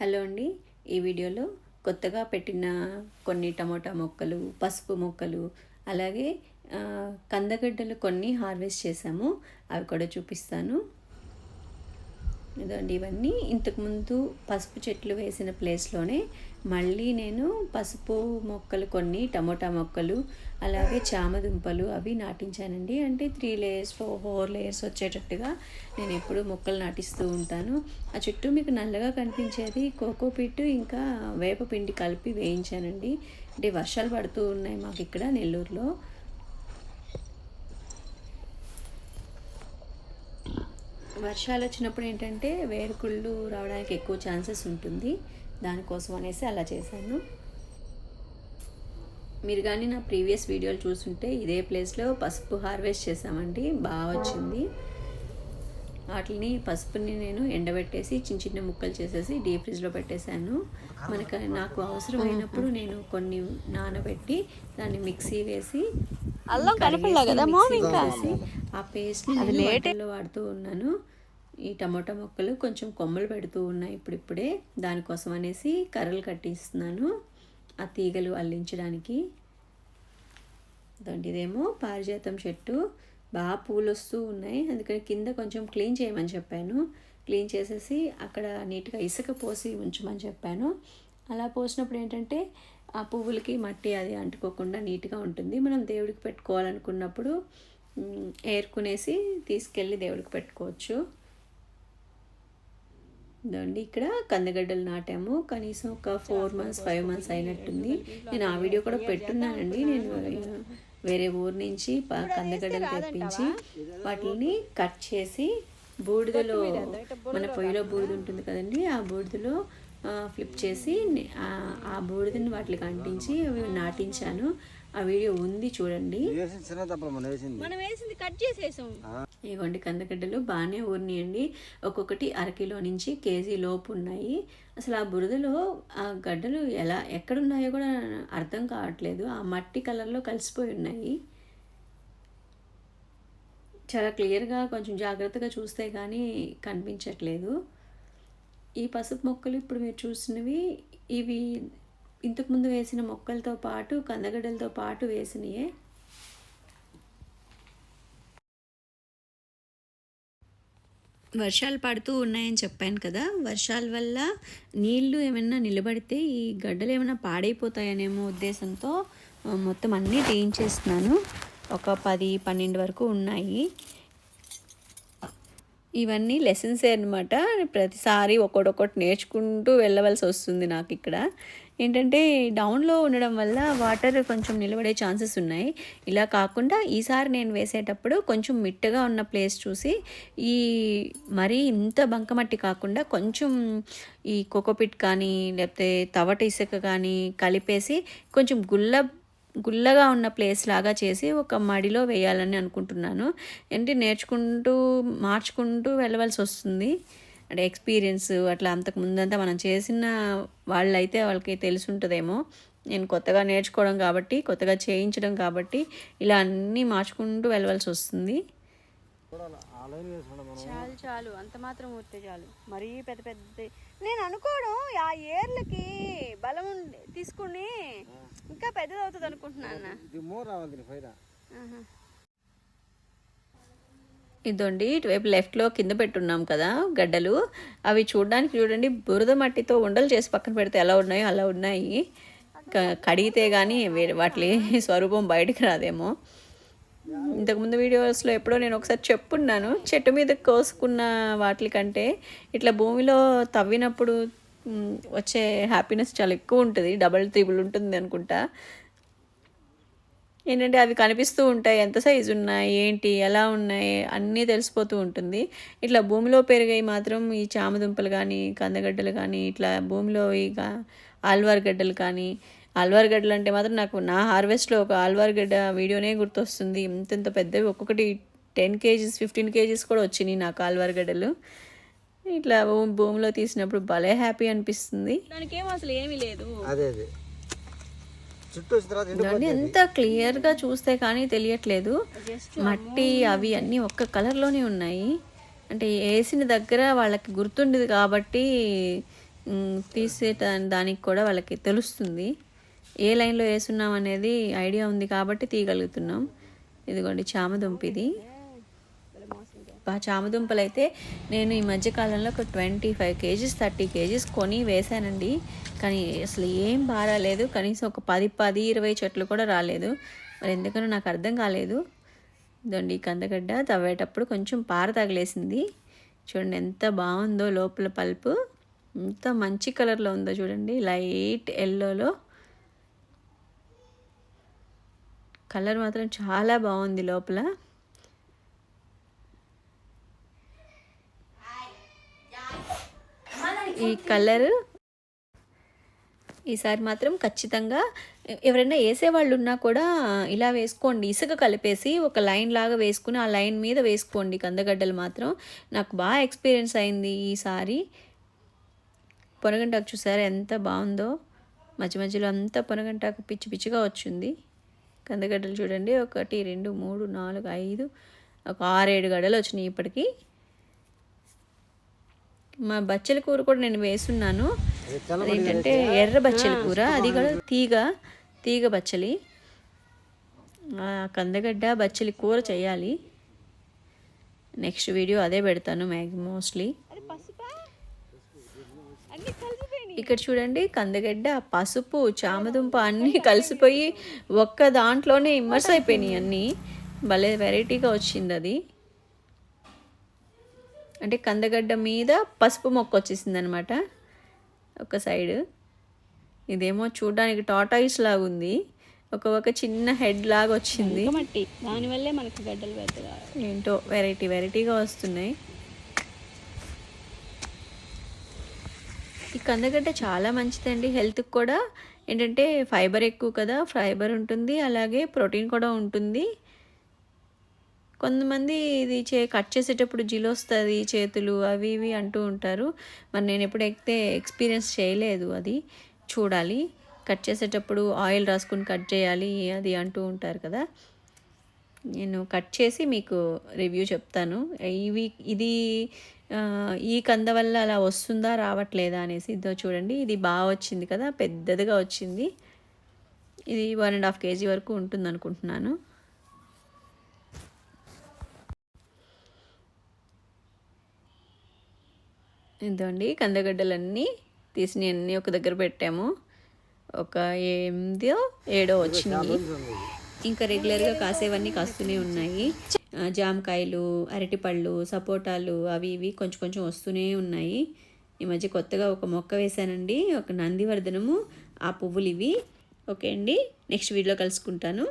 Hello అండి. ఈ వీడియోలో కొత్తగా పెట్టిన కొన్ని టమోటా మొక్కలు పసుపు మొక్కలు అలాగే కందగడ్డలు కొన్ని హార్వెస్ట్ చేశాము. అవి కూడా చూపిస్తాను. ఇదండి ఇవన్నీ. ఇంతకుముందు పసుపు చెట్లు వేసిన ప్లేస్లోనే మళ్ళీ నేను పసుపు మొక్కలు కొన్ని టమోటా మొక్కలు అలాగే చామదుంపలు అవి నాటించానండి. అంటే three layers four four layers వచ్చేటట్టుగా నేను ఎప్పుడు మొక్కలు నాటిస్తూ ఉంటాను. ఆ చుట్టూ మీకు నల్లగా కనిపించేది కోకో పిట్టు ఇంకా వేపపిండి కలిపి వేయించానండి. అంటే వర్షాలు పడుతూ ఉన్నాయి మాకు ఇక్కడ నెల్లూరులో. వర్షాలు వచ్చినప్పుడు ఏంటంటే వేరుకుళ్ళు రావడానికి ఎక్కువ ఛాన్సెస్ ఉంటుంది. దానికోసం అనేసి అలా చేశాను. మీరు కానీ నా ప్రీవియస్ వీడియోలు చూస్తుంటే ఇదే ప్లేస్లో పసుపు హార్వెస్ట్ చేసామండి బాగా వచ్చింది. వాటిని పసుపుని నేను ఎండబెట్టేసి చిన్న చిన్న ముక్కలు చేసేసి డీప్ ఫ్రిడ్జ్లో పెట్టేశాను. మనకు నాకు అవసరమైనప్పుడు నేను కొన్ని నానబెట్టి దాన్ని మిక్సీ వేసి అల్లం కలపలే కదా? వేసి ఆ పేస్ట్ని నేను. వంటల్లో వాడుతూ ఉన్నాను. ఈ టమాటా మొక్కలు కొంచెం కొమ్మలు పెడుతూ ఉన్నాయి ఇప్పుడిప్పుడే. దానికోసం అనేసి కర్రలు కట్టిస్తున్నాను. ఆ తీగలు అల్లించడానికి. ఇదేమో పారిజాతం చెట్టు. బాగా పూలు వస్తూ ఉన్నాయి. అందుకని కింద కొంచెం క్లీన్ చేయమని చెప్పాను. క్లీన్ చేసేసి అక్కడ నీట్గా ఇసుక పోసి ఉంచమని చెప్పాను. అలా పోసినప్పుడు ఏంటంటే ఆ పువ్వులకి మట్టి అది అంటుకోకుండా నీట్గా ఉంటుంది. మనం దేవుడికి పెట్టుకోవాలనుకున్నప్పుడు ఏరుకునేసి తీసుకెళ్ళి దేవుడికి పెట్టుకోవచ్చు. ఇదండి. ఇక్కడ కందగడ్డలు నాటాము. కనీసం ఒక ఫోర్ మంత్స్ ఫైవ్ మంత్స్ అయినట్టుంది. నేను ఆ వీడియో కూడా పెట్టున్నానండి. నేను వేరే ఊరు నుంచి ప- కందగడ్డలు తెప్పించి వాటిని కట్ చేసి బూడిదలో మన పొయ్యిలో బూడిద ఉంటుంది కదండి ఆ బూడిదలో ఆ, ఫ్లిప్ చేసి ఆ- ఆ బూడిదని వాటికి అంటించి అవి నాటించాను. ఆ వీడియో ఉంది చూడండి. మనం వేసింది కట్ చేసేసాం. ఇవ్వండి కందగడ్డలు బాగానే ఊరినాయండి. ఒక్కొక్కటి అరకిలో నుంచి కేజీ లోపు ఉన్నాయి. అసలు ఆ బురదలో ఆ గడ్డలు ఎలా ఎక్కడున్నాయో కూడా అర్థం కావట్లేదు. ఆ మట్టి కలర్లో కలిసిపోయి ఉన్నాయి. చాలా క్లియర్గా కొంచెం జాగ్రత్తగా చూస్తే కానీ కనిపించట్లేదు. ఈ పసుపు మొక్కలు ఇప్పుడు మీరు చూసినవి ఇవి ఇంతకుముందు వేసిన మొక్కలతో పాటు కందగడ్డలతో పాటు వేసినయే. వర్షాలు పడుతూ ఉన్నాయని చెప్పాను కదా వర్షాల వల్ల నీళ్ళు ఏమైనా నిలబడితే ఈ గడ్డలు ఏమైనా పాడైపోతాయనేమో ఉద్దేశంతో మొత్తం అన్నీ తీయించేస్తున్నాను. ఒక పది పన్నెండు వరకు ఉన్నాయి. ఇవన్నీ లెసన్సే అనమాట ప్రతిసారి ఒకటొకటి నేర్చుకుంటూ వెళ్ళవలసి వస్తుంది నాకు ఇక్కడ. ఏంటంటే డౌన్లో ఉండడం వల్ల వాటర్ కొంచెం నిలబడే ఛాన్సెస్ ఉన్నాయి. ఇలా కాకుండా ఈసారి నేను వేసేటప్పుడు కొంచెం మిట్టగా ఉన్న ప్లేస్ చూసి ఈ మరీ ఇంత బంకమట్టి కాకుండా కొంచెం ఈ కోకోపిట్ కానీ లేకపోతే తవట ఇసుక కానీ కలిపేసి కొంచెం గుల్ల గుల్లగా ఉన్న ప్లేస్ లాగా చేసి ఒక మడిలో వేయాలని అనుకుంటున్నాను. ఏంటి నేర్చుకుంటూ మార్చుకుంటూ వెళ్ళవలసి వస్తుంది. అంటే ఎక్స్పీరియన్స్ అట్లా అంతకు ముందంతా మనం చేసిన వాళ్ళైతే వాళ్ళకి తెలిసి ఉంటుందేమో నేను కొత్తగా నేర్చుకోవడం కాబట్టి కొత్తగా చేయించడం కాబట్టి ఇలా అన్నీ మార్చుకుంటూ వెళ్ళవలసి వస్తుంది. చాలు చాలు. అంత మాత్రం వస్తే చాలు. మరీ పెద్ద పెద్ద నేను అనుకోవడం ఆ ఏర్లకి బలం ఉండి- తీసుకుని ఇంకా పెద్దది అవుతుంది అనుకుంటున్నాను. ఇదండి ఇటువైపు లెఫ్ట్లో కింద పెట్టున్నాం కదా గడ్డలు. అవి చూడడానికి చూడండి బురద మట్టితో ఉండలు చేసి పక్కన పెడితే ఎలా ఉన్నాయో అలా ఉన్నాయి. కడిగితే కానీ వాటి స్వరూపం బయటికి రాదేమో. ఇంతకుముందు వీడియోస్లో ఎప్పుడో నేను ఒకసారి చెప్పున్నాను చెట్టు మీద కోసుకున్న వాటి కంటే ఇట్లా భూమిలో తవ్వినప్పుడు వచ్చే హ్యాపీనెస్ చాలా ఎక్కువ ఉంటుంది డబల్ త్రిబుల్ ఉంటుంది అనుకుంటా. ఏంటంటే అవి కనిపిస్తూ ఉంటాయి ఎంత సైజు ఉన్నాయి ఏంటి ఎలా ఉన్నాయి అన్నీ తెలిసిపోతూ ఉంటుంది. ఇట్లా భూమిలో పెరిగాయి మాత్రం ఈ చామదుంపలు కానీ కందగడ్డలు కానీ ఇట్లా భూమిలో ఇక ఆల్వార్ గడ్డలు కానీ ఆల్వార్ గడ్డలు అంటే మాత్రం నాకు నా హార్వెస్ట్లో ఒక ఆల్వార్ గడ్డ వీడియోనే గుర్తొస్తుంది. ఇంత ఇంత పెద్దవి. ఒక్కొక్కటి టెన్ కేజీస్ ఫిఫ్టీన్ కేజీస్ కూడా వచ్చినాయి నాకు ఆల్వార్ గడ్డలు. ఇట్లా భూ- భూమిలో తీసినప్పుడు భలే హ్యాపీ అనిపిస్తుంది. దానికి అసలు ఏమీ లేదు. అదే అదే. ఎంత క్లియర్గా చూస్తే కానీ తెలియట్లేదు. మట్టి అవి అన్నీ ఒక్క కలర్లోనే ఉన్నాయి. అంటే వేసిన దగ్గర వాళ్ళకి గుర్తుండేది కాబట్టి తీసే దానికి కూడా వాళ్ళకి తెలుస్తుంది. ఏ లైన్లో వేస్తున్నాం అనేది ఐడియా ఉంది కాబట్టి తీయగలుగుతున్నాం. ఇదిగోండి చామదుంప ఇది. ఆ చామదుంపలు అయితే నేను ఈ మధ్యకాలంలో ఒక twenty five kgs thirty kgs కొని వేశానండి. కానీ అసలు ఏం బాగా రాలేదు. కనీసం ఒక పది పది ఇరవై చెట్లు కూడా రాలేదు. మరి ఎందుకనో నాకు అర్థం కాలేదు. ఇదండి కందగడ్డ తవ్వేటప్పుడు కొంచెం పార తగిలేసింది. చూడండి ఎంత బాగుందో లోపల పల్పు. ఎంత మంచి కలర్లో ఉందో చూడండి. లైట్ ఎల్లోలో కలర్ మాత్రం చాలా బాగుంది లోపల. ఈ కలర్ ఈసారి మాత్రం ఖచ్చితంగా ఎవరైనా వేసేవాళ్ళు ఉన్నా కూడా ఇలా వేసుకోండి. ఇసుక కలిపేసి ఒక లైన్ లాగా వేసుకుని ఆ లైన్ మీద వేసుకోండి కందగడ్డలు మాత్రం. నాకు బాగా ఎక్స్పీరియన్స్ అయింది ఈసారి పొనగంటాకు చూసారా ఎంత బాగుందో. మధ్య మధ్యలో అంతా పొనగంటాకు పిచ్చి పిచ్చిగా వచ్చింది. కందగడ్డలు చూడండి. ఒకటి రెండు మూడు నాలుగు ఐదు ఒక ఆరేడు గడ్డలు వచ్చినాయి ఇప్పటికి. మా బచ్చల కూర కూడా నేను వేసున్నాను ఏంటంటే ఎర్ర బచ్చలి కూర అది కూడా తీగ తీగ బచ్చలి. కందగడ్డ బచ్చలి కూర చేయాలి. నెక్స్ట్ వీడియో అదే పెడతాను మ్యాగ్ మోస్ట్లీ అది పసుపా అన్ని కలిసిపోయినాయి ఇక్కడ చూడండి కందగడ్డ పసుపు చామదుంప అన్నీ కలిసిపోయి ఒక్క దాంట్లోనే ఇమ్మర్స్ అయిపోయినాయి అన్నీ. భలే వెరైటీగా వచ్చింది అది. అంటే కందగడ్డ మీద పసుపు మొక్క వచ్చేసింది అనమాట ఒక సైడ్. ఇదేమో చూడడానికి టాటాయిస్ లాగా ఉంది. ఒక ఒక చిన్న హెడ్ లాగా వచ్చింది. మట్టి దానివల్లే మనకు గడ్డలు పెద్దగా. ఏంటో వెరైటీ వెరైటీగా వస్తున్నాయి. కందగడ్డ చాలా మంచిదండి. హెల్త్కి కూడా ఏంటంటే ఫైబర్ ఎక్కువ కదా ఫైబర్ ఉంటుంది అలాగే ప్రోటీన్ కూడా ఉంటుంది. కొంతమంది ఇది చే కట్ చేసేటప్పుడు జిలొస్తుంది చేతులు అవి ఇవి అంటూ ఉంటారు. మరి నేను ఎప్పుడైతే ఎక్స్పీరియన్స్ చేయలేదు అది చూడాలి. కట్ చేసేటప్పుడు ఆయిల్ రాసుకుని కట్ చేయాలి అది అంటూ ఉంటారు కదా. నేను కట్ చేసి మీకు రివ్యూ చెప్తాను. ఇవి ఇది ఈ కంద వల్ల అలా వస్తుందా రావట్లేదా అనేసి ఇదో చూడండి. ఇది బాగా వచ్చింది కదా పెద్దదిగా వచ్చింది. ఇది వన్ అండ్ హాఫ్ కేజీ వరకు ఉంటుంది అనుకుంటున్నాను ఇదండి కందగడ్డలన్నీ తీసి అన్నీ ఒక దగ్గర పెట్టాము. ఒక ఎనిమిదో ఏడో వచ్చినాయి ఇంకా రెగ్యులర్గా కాసేవన్నీ కాస్తూనే ఉన్నాయి. జామకాయలు అరటిపళ్ళు సపోటాలు అవి ఇవి కొంచెం కొంచెం వస్తూనే ఉన్నాయి. ఈ మధ్య కొత్తగా ఒక మొక్క వేశానండి. ఒక నందివర్ధనము. ఆ పువ్వులు ఇవి. ఓకే అండి. Next video కలుసుకుంటాను.